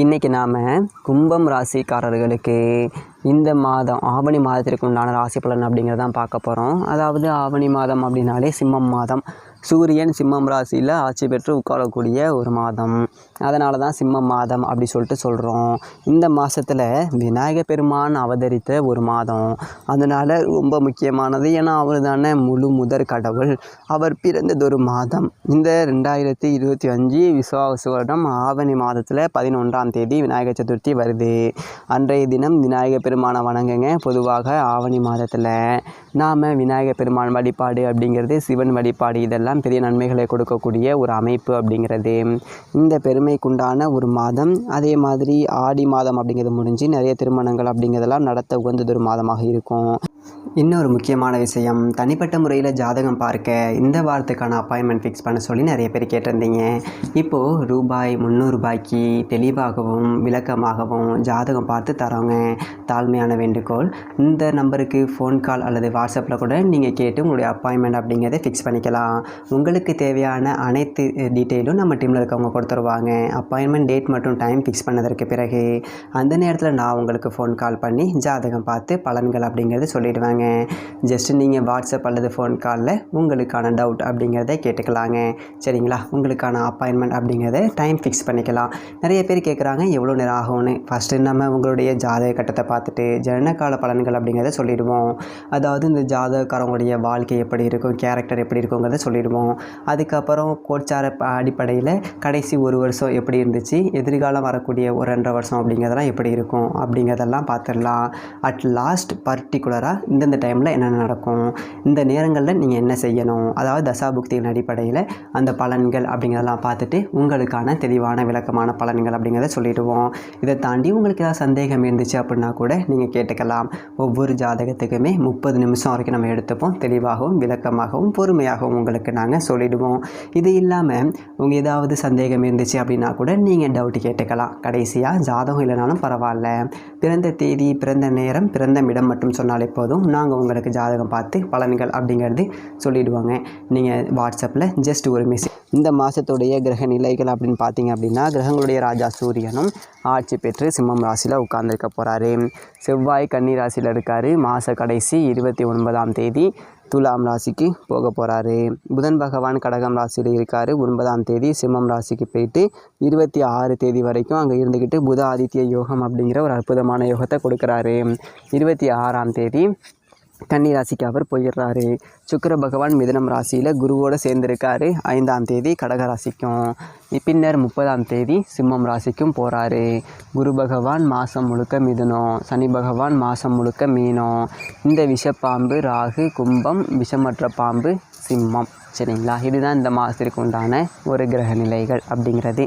இன்றைக்கி நாம் கும்பம் ராசிக்காரர்களுக்கு இந்த மாதம் ஆவணி மாதத்திற்கு உண்டான ராசி பலன் அப்படிங்கிறதான் பார்க்க போகிறோம் அதாவது ஆவணி மாதம் அப்படின்னாலே சிம்மம் மாதம். சூரியன் சிம்மம் ராசியில் ஆட்சி பெற்று உட்காரக்கூடிய ஒரு மாதம். அதனால தான் சிம்மம் மாதம் அப்படி சொல்லிட்டு சொல்கிறோம் இந்த மாதத்தில் விநாயகர் பெருமான் அவதரித்த ஒரு மாதம். அதனால் ரொம்ப முக்கியமானது ஏன்னா அவர் தானே முழு முதற் கடவுள். அவர் பிறந்ததொரு மாதம். இந்த ரெண்டாயிரத்தி இருபத்தி அஞ்சு விசுவாச வருடம் ஆவணி மாதத்தில் பதினொன்றாம் தேதி விநாயகர் சதுர்த்தி வருது. அன்றைய தினம் விநாயகர் பெருமானை வணங்குங்க. பொதுவாக ஆவணி மாதத்தில் நாம் விநாயகர் பெருமான் வழிபாடு அப்படிங்கிறது சிவன் வழிபாடு இதெல்லாம் பெரிய நன்மைகளை கொடுக்கக்கூடிய ஒரு அமைப்பு அப்படிங்கிறது. இந்த பெருமைக்குண்டான ஒரு மாதம் அதே மாதிரி ஆடி மாதம் அப்படிங்கிறது முடிஞ்சு நிறைய திருமணங்கள் அப்படிங்கிறதெல்லாம் நடத்த உகந்தது ஒரு மாதமாக இருக்கும். இன்னொரு முக்கியமான விஷயம் தனிப்பட்ட முறையில் ஜாதகம் பார்க்க இந்த வாரத்துக்கான அப்பாயின்மெண்ட் ஃபிக்ஸ் பண்ண சொல்லி நிறைய பேர் கேட்டிருந்தீங்க. இப்போது ரூபாய் முந்நூறுபாய்க்கு தெளிவாகவும் விளக்கமாகவும் ஜாதகம் பார்த்து தரோங்க தாழ்மையான வேண்டுகோள் இந்த நம்பருக்கு ஃபோன் கால் அல்லது வாட்ஸ்அப்பில் கூட நீங்கள் கேட்டு உங்களுடைய அப்பாயின்மெண்ட் அப்படிங்கிறத ஃபிக்ஸ் பண்ணிக்கலாம். உங்களுக்கு தேவையான அனைத்து டீட்டெயிலும் நம்ம டீமில் இருக்கவங்க கொடுத்துருவாங்க. அப்பாயின்மெண்ட் டேட் மற்றும் டைம் ஃபிக்ஸ் பண்ணதற்கு பிறகு அந்த நேரத்தில் நான் உங்களுக்கு ஃபோன் கால் பண்ணி ஜாதகம் பார்த்து பலன்கள் அப்படிங்கிறது சொல்லிடுவாங்க. ஜஸ்ட் நீங்கள் வாட்ஸ்அப் அல்லது ஃபோன் காலில் உங்களுக்கான டவுட் அப்படிங்கிறத கேட்டுக்கலாங்க. சரிங்களா? உங்களுக்கான அப்பாயின்மெண்ட் அப்படிங்கிறத டைம் ஃபிக்ஸ் பண்ணிக்கலாம். நிறைய பேர் கேட்குறாங்க எவ்வளோ நேரம் ஆகும்னு? ஃபஸ்ட்டு நம்ம உங்களுடைய ஜாதக கட்டத்தை பார்த்துட்டு ஜனனகால பலன்கள் அப்படிங்கிறத சொல்லிடுவோம். அதாவது இந்த ஜாதகக்காரங்களுடைய வாழ்க்கை எப்படி இருக்கும் கேரக்டர் எப்படி இருக்குங்கிறத சொல்லிடுவோம். அதுக்கப்புறம் கோச்சார அடிப்படையில் கடைசி ஒரு வருஷம் எப்படி இருந்துச்சு? எதிர்காலம் வரக்கூடிய ஒரு ரெண்டரை வருஷம் அப்படிங்கிறதெல்லாம் எப்படி இருக்கும்? அப்படிங்கிறதெல்லாம் பார்த்துடலாம். அட் லாஸ்ட் பர்டிகுலராக இந்தந்த டைமில் என்னென்ன நடக்கும்? இந்த நேரங்களில் நீங்கள் என்ன செய்யணும்? அதாவது தசாபுக்தியின் அடிப்படையில் அந்த பலன்கள் அப்படிங்கிறதெல்லாம் பார்த்துட்டு உங்களுக்கான தெளிவான விளக்கமான பலன்கள் அப்படிங்கிறத சொல்லிடுவோம். இதை தாண்டி உங்களுக்கு ஏதாவது சந்தேகம் இருந்துச்சு அப்படின்னா கூட நீங்கள் கேட்டுக்கலாம். ஒவ்வொரு ஜாதகத்துக்குமே முப்பது நிமிஷம் வரைக்கும் நம்ம எடுத்துப்போம். தெளிவாகவும் விளக்கமாகவும் பொறுமையாகவும் உங்களுக்கு நாங்கள் சொல்லிடுவோம். இது இல்லாமல் உங்கள் ஏதாவது சந்தேகம் இருந்துச்சு அப்படின்னா கூட நீங்கள் டவுட் கேட்டுக்கலாம். கடைசியாக ஜாதகம் இல்லைனாலும் பரவாயில்ல. பிறந்த தேதி பிறந்த நேரம் பிறந்த இடம் மட்டும் சொன்னாலே போதும். நாங்கள் உங்களுக்கு ஜாதகம் பார்த்து பலன்கள் அப்படிங்கிறது சொல்லிவிடுவாங்க நீங்கள் வாட்ஸ்அப்பில் ஜஸ்ட் ஒரு மெசேஜ் இந்த மாதத்துடைய கிரக நிலைகள் அப்படின்னு பார்த்தீங்க அப்படின்னா கிரகங்களுடைய ராஜா சூரியனும் ஆட்சி பெற்று சிம்மம் ராசியில் உட்கார்ந்துருக்க போகிறாரு செவ்வாய் கன்னி ராசியில் இருக்கார். மாத கடைசி இருபத்தி ஒன்பதாம் தேதி துலாம் ராசிக்கு போக போகிறாரு புதன் பகவான் கடகம் ராசியில் இருக்கார். ஒன்பதாம் தேதி சிம்மம் ராசிக்கு போயிட்டு இருபத்தி ஆறு தேதி வரைக்கும் அங்கே இருந்துக்கிட்டு புத ஆதித்ய யோகம் அப்படிங்கிற ஒரு அற்புதமான யோகத்தை கொடுக்குறாரு. இருபத்தி ஆறாம் தேதி கன்னி ராசிக்கு அவர் போயிடுறாரு. சுக்கர பகவான் மிதுனம் ராசியில் குருவோடு சேர்ந்துருக்காரு. ஐந்தாம் தேதி கடக ராசிக்கும் பின்னர் முப்பதாம் தேதி சிம்மம் ராசிக்கும் போகிறாரு குரு பகவான் மாதம் முழுக்க மிதுனம் சனி பகவான் மாதம் முழுக்க மீனம். இந்த விஷப்பாம்பு ராகு கும்பம் விஷமற்ற பாம்பு சிம்மம். சரிங்களா? இதுதான் இந்த மாதத்திற்கு உண்டான ஒரு கிரக நிலைகள் அப்படிங்கிறது.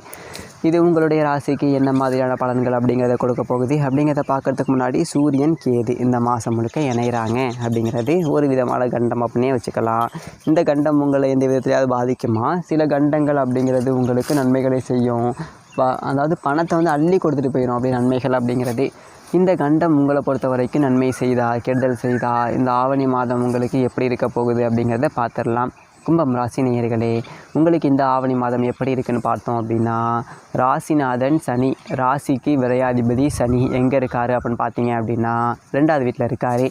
இது உங்களுடைய ராசிக்கு என்ன மாதிரியான பலன்கள் அப்படிங்கிறத கொடுக்க போகுது. அப்படிங்கிறத பார்க்கறதுக்கு முன்னாடி சூரியன் கேது இந்த மாதம் முழுக்க இணைகிறாங்க அப்படிங்கிறது ஒரு விதமான கண்டம் அப்படின்னே வச்சுக்கலாம். இந்த கண்டம் உங்களை எந்த விதத்துலையாவது பாதிக்குமா? சில கண்டங்கள் அப்படிங்கிறது உங்களுக்கு நன்மைகளை செய்யும். ப- அதாவது பணத்தை வந்து அள்ளி கொடுத்துட்டு போயிடும் அப்படி நன்மைகள் அப்படிங்கிறது. இந்த கண்டம் உங்களை பொறுத்த வரைக்கும் நன்மை செய்தா கெடுதல் செய்தா இந்த ஆவணி மாதம் உங்களுக்கு எப்படி இருக்க போகுது அப்படிங்கிறத பார்த்துடலாம். கும்பம் ராசி நேயர்களே உங்களுக்கு இந்த ஆவணி மாதம் எப்படி இருக்குன்னு பார்த்தோம் அப்படின்னா ராசிநாதன் சனி ராசிக்கு விரையாதிபதி சனி எங்கே இருக்காரு அப்படின்னு பார்த்தீங்க அப்படின்னா ரெண்டாவது வீட்டில் இருக்காரு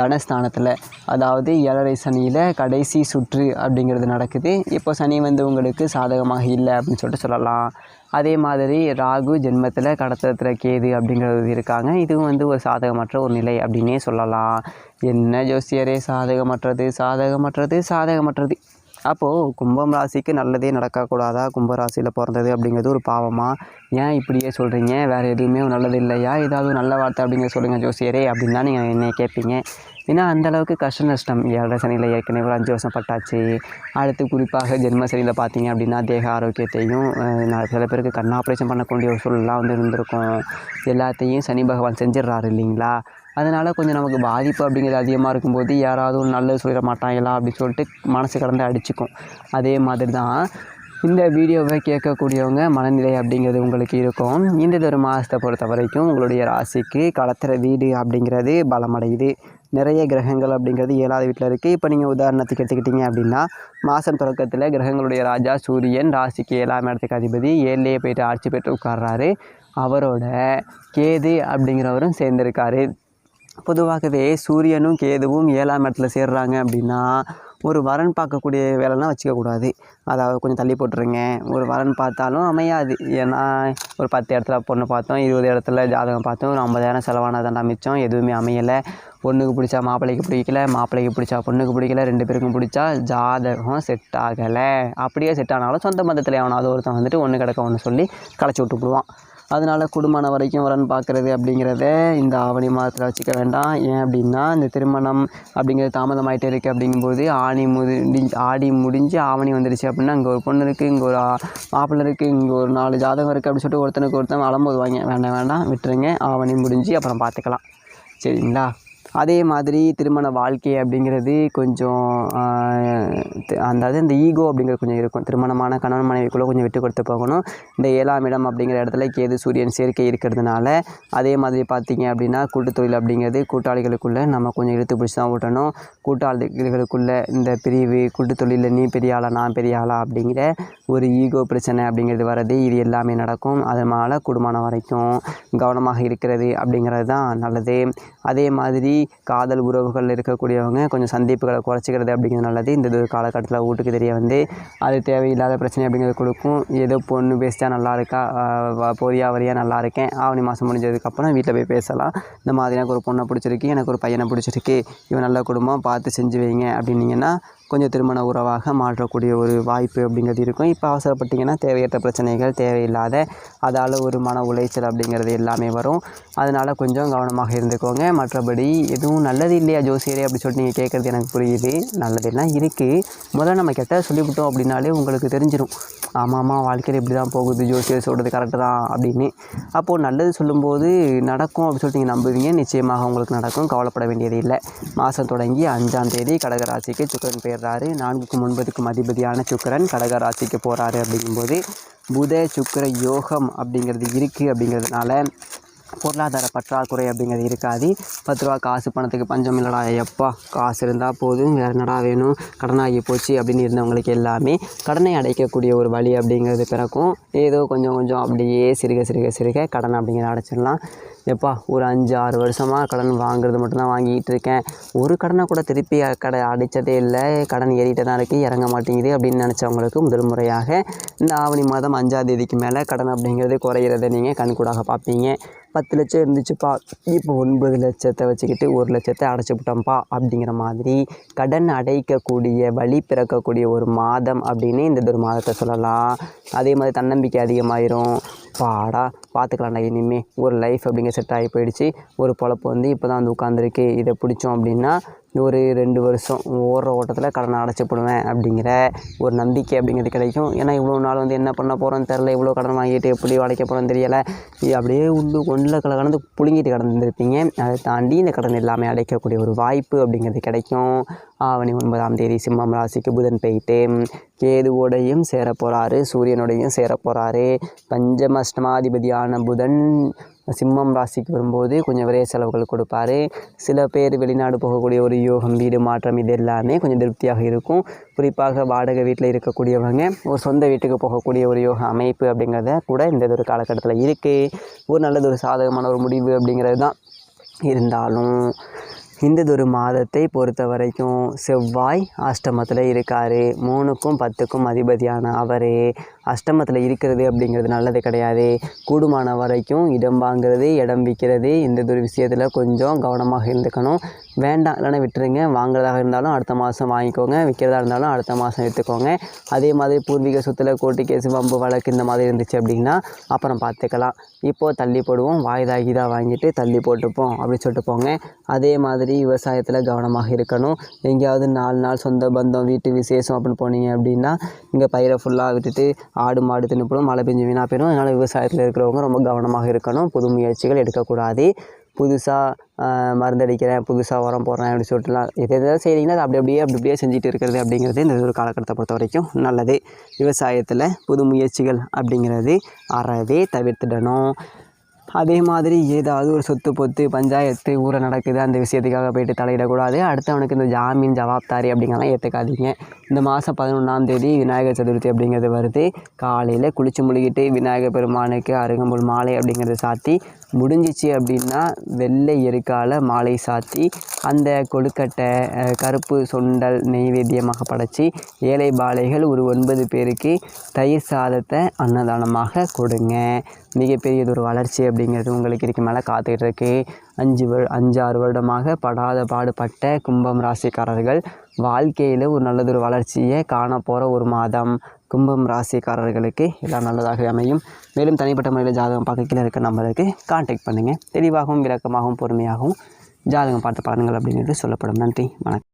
தனஸ்தானத்தில். அதாவது ஏழரை சனியில் கடைசி சுற்று அப்படிங்கிறது நடக்குது. இப்போ சனி வந்து உங்களுக்கு சாதகமாக இல்லை அப்படின்னு சொல்லிட்டு சொல்லலாம். அதே மாதிரி ராகு ஜென்மத்தில் கடத்தத்தில் கேது அப்படிங்கிறது இருக்காங்க. இதுவும் வந்து ஒரு சாதகமற்ற ஒரு நிலை அப்படின்னே சொல்லலாம். என்ன ஜோசியரே சாதகமற்றது சாதகமற்றது சாதகமற்றது. அப்போது கும்பம் ராசிக்கு நல்லதே நடக்கக்கூடாதா? கும்ப ராசியில் பிறந்தது அப்படிங்கிறது ஒரு பாவமாக ஏன் இப்படியே சொல்கிறீங்க வேறு எதுவுமே நல்லது இல்லையா? ஏதாவது நல்ல வார்த்தை அப்படிங்கிற சொல்லுங்கள் ஜோசியரே அப்படின்னு தான் நீங்கள் என்னை கேட்பீங்க. ஏன்னா அந்தளவுக்கு கஷ்ட நஷ்டம். ஏழரை சனியில் ஏற்கனவே ஒரு அஞ்சு வருஷம் பட்டாச்சு. அடுத்து குறிப்பாக ஜென்ம சனியில் பார்த்தீங்க அப்படின்னா தேக ஆரோக்கியத்தையும் நான் சில பேருக்கு கண் ஆப்ரேஷன் பண்ணக்கூடிய ஒரு சூழலாம் வந்து இருந்திருக்கும். எல்லாத்தையும் சனி பகவான் செஞ்சிடுறாரு இல்லைங்களா? அதனால் கொஞ்சம் நமக்கு பாதிப்பு அப்படிங்கிறது அதிகமாக இருக்கும்போது யாராவது ஒரு நல்லது சொல்லிட மாட்டாங்களா அப்படின்னு சொல்லிட்டு மனசு கடந்து அடிச்சுக்கும். அதே மாதிரி தான் இந்த வீடியோவை கேட்கக்கூடியவங்க மனநிலை அப்படிங்கிறது உங்களுக்கு இருக்கும். இந்த ஒரு மாதத்தை பொறுத்த வரைக்கும் உங்களுடைய ராசிக்கு களத்திர வீடு அப்படிங்கிறது பலமடையுது. நிறைய கிரகங்கள் அப்படிங்கிறது ஏழாவது வீட்டில் இருக்குது இப்போ நீங்கள் உதாரணத்துக்கு எடுத்துக்கிட்டிங்க அப்படின்னா மாதம் தொடக்கத்தில் கிரகங்களுடைய ராஜா சூரியன் ராசிக்கு ஏழாம் இடத்துக்கு அதிபதி ஏழுலேயே போயிட்டு ஆட்சி பெற்று உட்கார்றாரு. அவரோட கேது அப்படிங்கிறவரும் சேர்ந்திருக்காரு. பொதுவாகவே சூரியனும் கேதுவும் ஏழாம் இடத்துல சேர்றாங்க அப்படின்னா ஒரு வரன் பார்க்கக்கூடிய வேலைலாம் வச்சுக்கக்கூடாது அதாவது கொஞ்சம் தள்ளி போட்டுருங்க. ஒரு வரன் பார்த்தாலும் அமையாது. ஏன்னா ஒரு பத்து இடத்துல பொண்ணு பார்த்தோம் இருபது இடத்துல ஜாதகம் பார்த்தோம் ஒரு ஐம்பதாயிரம் செலவானதாண்டா மிச்சம். எதுவுமே அமையலை. பொண்ணுக்கு பிடிச்சா மாப்பிள்ளைக்கு பிடிக்கல மாப்பிள்ளைக்கு பிடிச்சா பொண்ணுக்கு பிடிக்கல ரெண்டு பேருக்கும் பிடிச்சா ஜாதகம் செட் ஆகலை. அப்படியே செட் ஆனாலும் சொந்த மதத்தில் எவனாவது ஒருத்தன் வந்துட்டு ஒன்று கிடக்க ஒன்று சொல்லி களைச்சி விட்டுப்புடுவான் அதனால குடும்பம் வரைக்கும் வரன் பார்க்குறது அப்படிங்கிறத இந்த ஆவணி மாதத்தில் வச்சுக்க வேண்டாம். ஏன் அப்படின்னா இந்த திருமணம் அப்படிங்கிறது தாமதமாயிட்டே இருக்குது அப்படிங்கும்போது ஆணி முடிஞ்சு ஆடி முடிஞ்சு ஆவணி வந்துடுச்சு அப்படின்னா இங்கே ஒரு பொண்ணு இருக்குது இங்கே ஒரு மாப்பிள்ளை இருக்குது இங்கே ஒரு நாலு ஜாதகம் இருக்குது அப்படின்னு சொல்லிட்டு ஒருத்தனுக்கு ஒருத்தன் அலம்போதுவாங்க வேண்டாம் வேண்டாம் விட்டுருங்க. ஆவணி முடிஞ்சு அப்புறம் பார்த்துக்கலாம். சரிங்களா? அதே மாதிரி திருமண வாழ்க்கை அப்படிங்கிறது கொஞ்சம் அதாவது இந்த ஈகோ அப்படிங்கிறது கொஞ்சம் இருக்கும். திருமணமான கணவன் மனைவிக்குள்ளே கொஞ்சம் விட்டு கொடுத்து போகணும். இந்த ஏழாம் இடம் அப்படிங்கிற இடத்துல கேது சூரியன் சேர்க்கை இருக்கிறதுனால அதே மாதிரி பார்த்திங்க அப்படின்னா கூட்டுத்தொழில் அப்படிங்கிறது கூட்டாளிகளுக்குள்ளே நம்ம கொஞ்சம் இழுத்து பிடிச்சி தான் ஓட்டணும். கூட்டாளிகளுக்குள்ளே இந்த பிரிவு கூட்டு தொழிலில் நீ பெரிய ஆளா நான் பெரிய ஆளா அப்படிங்கிற ஒரு ஈகோ பிரச்சனை அப்படிங்கிறது வர்றது இது எல்லாமே நடக்கும். அதனால் குடும்பம் வரைக்கும் கவனமாக இருக்கிறது அப்படிங்கிறது தான் நல்லது. அதே மாதிரி காதல் உறவுகள் இருக்கக்கூடியவங்க கொஞ்சம் சந்திப்புகளை குறைச்சிக்கிறது அப்படிங்கிறது நல்லது. இந்த காலகட்டத்தில் வீட்டுக்கு தெரிய வந்து அது தேவையில்லாத பிரச்சனை அப்படிங்கிறது கொடுக்கும். ஏதோ பொண்ணு பேசிட்டா நல்லா இருக்கா? போதியா வ- வரியா நல்லா இருக்கேன். ஆவணி மாதம் முடிஞ்சதுக்கப்புறம் வீட்டில் போய் பேசலாம். இந்த மாதிரி எனக்கு ஒரு பொண்ணை பிடிச்சிருக்கு எனக்கு ஒரு பையனை பிடிச்சிருக்கு. இவன் நல்ல குடும்பம் பார்த்து செஞ்சு வைங்க அப்படின்னீங்கன்னா கொஞ்சம் திருமண உறவாக மாற்றக்கூடிய ஒரு வாய்ப்பு அப்படிங்கிறது இருக்கும். இப்போ அவசரப்பட்டிங்கன்னா தேவையற்ற பிரச்சனைகள் தேவையில்லாத அதால் ஒரு மன உளைச்சல் அப்படிங்கிறது எல்லாமே வரும். அதனால் கொஞ்சம் கவனமாக இருந்துக்கோங்க. மற்றபடி எதுவும் நல்லது இல்லையா ஜோசியரே அப்படி சொல்லிட்டு நீங்கள் கேட்குறது எனக்கு புரியுது. நல்லதெல்லாம் இருக்குது முதல்ல நம்ம கெட்டதை சொல்லிவிட்டோம் அப்படின்னாலே உங்களுக்கு தெரிஞ்சிடும் ஆமாம் ஆமாம் வாழ்க்கையில் இப்படி தான் போகுது ஜோசியர் சொல்கிறது கரெக்டு தான் அப்படின்னு. அப்போது நல்லது சொல்லும்போது நடக்கும் அப்படின்னு சொல்லிட்டு நீங்கள் நம்புவீங்க. நிச்சயமாக உங்களுக்கு நடக்கும். கவலைப்பட வேண்டியது இல்லை. மாதம் தொடங்கி அஞ்சாம் தேதி கடகராசிக்கு சுக்கரன் போயிடுறாரு நான்குக்கும் ஒன்பதுக்கும் அதிபதியான சுக்கரன் கடகராசிக்கு போகிறாரு அப்படிங்கும்போது புத சுக்கர யோகம் அப்படிங்கிறது இருக்குது அப்படிங்கிறதுனால பொருளாதார பற்றாக்குறை அப்படிங்கிறது இருக்காது. பத்து ரூபா காசு பணத்துக்கு பஞ்சம் இல்லைடா எப்பா காசு இருந்தால் போதும் வேறு என்னடா வேணும் கடனாகி போச்சு அப்படின்னு இருந்தவங்களுக்கு எல்லாமே கடனை அடைக்கக்கூடிய ஒரு வழி அப்படிங்கிறது பிறக்கும். ஏதோ கொஞ்சம் கொஞ்சம் அப்படியே சிறுக சிறுக சிறுக கடன் அப்படிங்கிறத அடைச்சிடலாம். எப்பா ஒரு அஞ்சு ஆறு வருஷமாக கடன் வாங்குறது மட்டும்தான் வாங்கிட்டு இருக்கேன். ஒரு கடனை கூட திருப்பி கடை அடைச்சதே இல்லை. கடன் ஏறிட்டே தான் இருக்குது இறங்க மாட்டேங்குது அப்படின்னு நினச்சவங்களுக்கு முதல் முறையாக இந்த ஆவணி மாதம் அஞ்சாம் தேதிக்கு மேலே கடன் அப்படிங்கிறது குறையிறத நீங்கள் கண்கூடாக பார்ப்பீங்க. பத்து லட்சம் இருந்துச்சுப்பா. இப்போ ஒன்பது லட்சத்தை வச்சுக்கிட்டு ஒரு லட்சத்தை அடைச்சி விட்டோம்ப்பா அப்படிங்கிற மாதிரி கடன் அடைக்கக்கூடிய வழி பிறக்கக்கூடிய ஒரு மாதம் அப்படின்னு இந்த ஒரு மாதத்தை சொல்லலாம். அதே மாதிரி தன்னம்பிக்கை அதிகமாயிரும். பாடா பார்த்துக்கலாம்டா இனிமேல் ஒரு லைஃப் அப்படிங்கிற செட் ஆகி போயிடுச்சு. ஒரு பொழப்பு வந்து இப்போ தான் வந்து உட்காந்துருக்கு இதை பிடிச்சோம் அப்படின்னா ஒரு ரெண்டு வருஷம் ஓடுற ஓட்டத்தில் கடனை அடைச்சிப்படுவேன் அப்படிங்கிற ஒரு நம்பிக்கை அப்படிங்கிறது கிடைக்கும். ஏன்னா இவ்வளோ நாள் வந்து என்ன பண்ண போகிறோன்னு தெரில இவ்வளோ கடன் வாங்கிட்டு எப்படி உழைக்க போகிறோன்னு தெரியலை. இது அப்படியே உண்டு ஒன்றில் கல கடந்து புழுங்கிட்டு கடந்துருப்பீங்க. அதை தாண்டி இந்த கடன் எல்லாமே அடைக்கக்கூடிய ஒரு வாய்ப்பு அப்படிங்கிறது கிடைக்கும். ஆவணி ஒன்பதாம் தேதி சிம்மம் ராசிக்கு புதன் போயிட்டு கேதுவோடையும் சேர போகிறாரு சூரியனோடையும் சேர போகிறாரு ஆன புதன் சிம்மம் ராசிக்கு வரும்போது கொஞ்சம் விரைய செலவுகள் கொடுப்பாரு. சில பேர் வெளிநாடு போகக்கூடிய ஒரு யோகம் வீடு மாற்றம் இது எல்லாமே கொஞ்சம் திருப்தியாக இருக்கும். குறிப்பாக வாடகை வீட்டில் இருக்கக்கூடியவங்க ஒரு சொந்த வீட்டுக்கு போகக்கூடிய ஒரு யோக அமைப்பு அப்படிங்கிறத கூட இந்த ஒரு காலகட்டத்தில் இருக்குது ஒரு நல்லது ஒரு சாதகமான ஒரு முடிவு அப்படிங்கிறது தான் இருந்தாலும் இந்ததொரு மாதத்தை பொறுத்த வரைக்கும் செவ்வாய் அஷ்டமத்தில் இருக்கார். மூணுக்கும் பத்துக்கும் அதிபதியான அவர். அஷ்டமத்தில் இருக்கிறது அப்படிங்கிறது நல்லது கிடையாது. கூடுமான வரைக்கும் இடம் வாங்குறது இடம் விற்கிறது இந்த விஷயத்தில் கொஞ்சம் கவனமாக இருந்துக்கணும். வேண்டாம் இல்லைன்னா விட்டுருங்க. வாங்குறதாக இருந்தாலும் அடுத்த மாதம் வாங்கிக்கோங்க. விற்கிறதா இருந்தாலும் அடுத்த மாதம் எடுத்துக்கோங்க. அதே மாதிரி பூர்வீக சொத்தில் கோர்ட்டு கேஸ் வம்பு வழக்கு இந்த மாதிரி இருந்துச்சு அப்படின்னா அப்புறம் பார்த்துக்கலாம். இப்போது தள்ளி போடுவோம். வாய்தா கீதா வாங்கிட்டு தள்ளி போட்டுப்போம் அப்படின்னு சொல்லிட்டு போங்க. அதே மாதிரி விவசாயத்தில் கவனமாக இருக்கணும். எங்கேயாவது நாலு நாள் சொந்த பந்தம் வீட்டு விசேஷம் அப்படின்னு போனீங்க அப்படின்னா இங்கே பயிரை ஃபுல்லாக விட்டுட்டு ஆடு மாடு தின்னுப்படும். மழை பெஞ்சு வீணாக போயிடும். அதனால் விவசாயத்தில் இருக்கிறவங்க ரொம்ப கவனமாக இருக்கணும். புது முயற்சிகள் எடுக்கக்கூடாது. புதுசாக மருந்தடிக்கிறேன் புதுசாக உரம் போடுறேன் அப்படி சொல்லிட்டுலாம் எது எதாவது செய்கிறீங்கன்னா அது அப்படி அப்படியே அப்படி அப்படியே செஞ்சுட்டு இருக்கிறது அப்படிங்கிறது இந்த ஒரு காலகட்டத்தை பொறுத்த வரைக்கும் நல்லது. விவசாயத்தில் புது முயற்சிகள் அப்படிங்கிறது அறவே தவிர்த்துடணும். அதே மாதிரி ஏதாவது ஒரு சொத்து பொத்து பஞ்சாயத்து ஊரில் நடக்குது அந்த விஷயத்துக்காக போயிட்டு தலையிடக்கூடாது. அடுத்தவனுக்கு இந்த ஜாமீன் ஜவாப்தாரி அப்படிங்கலாம் ஏற்றுக்காதீங்க இந்த மாதம் பதினொன்றாம் தேதி விநாயகர் சதுர்த்தி அப்படிங்கிறது வருது. காலையில் குளிச்சு முழுகிட்டு விநாயகர் பெருமானுக்கு அருகம்புல் மாலை அப்படிங்கிறத சாத்தி முடிஞ்சிச்சு அப்படின்னா வெள்ளை எருக்கால் மாலை சாத்தி அந்த கொழுக்கட்டை கருப்பு சுண்டல் நெய்வேத்தியமாக படைச்சி ஏழை பாலைகள் ஒரு ஒன்பது பேருக்கு தயிர் சாதத்தை அன்னதானமாக கொடுங்க. மிகப்பெரியதொரு வளர்ச்சி அப்படிங்கிறது உங்களுக்கு இதுக்கு மேலே காத்துக்கிட்டு இருக்குது அஞ்சு வரு அஞ்சாறு வருடமாக படாத பாடுபட்ட கும்பம் ராசிக்காரர்கள் வாழ்க்கையில் ஒரு நல்லதொரு வளர்ச்சியை காண போகிற ஒரு மாதம். கும்பம் ராசிக்காரர்களுக்கு எல்லாம் நல்லதாக அமையும். மேலும் தனிப்பட்ட முறையில் ஜாதகம் பக்கத்தில் இருக்க நம்பருக்கு கான்டாக்ட் பண்ணுங்கள் தெளிவாகவும் விளக்கமாகவும் பொறுமையாகவும் ஜாதகம் பார்த்து பாருங்கள் அப்படிங்கிறது சொல்லப்படும். நன்றி வணக்கம்.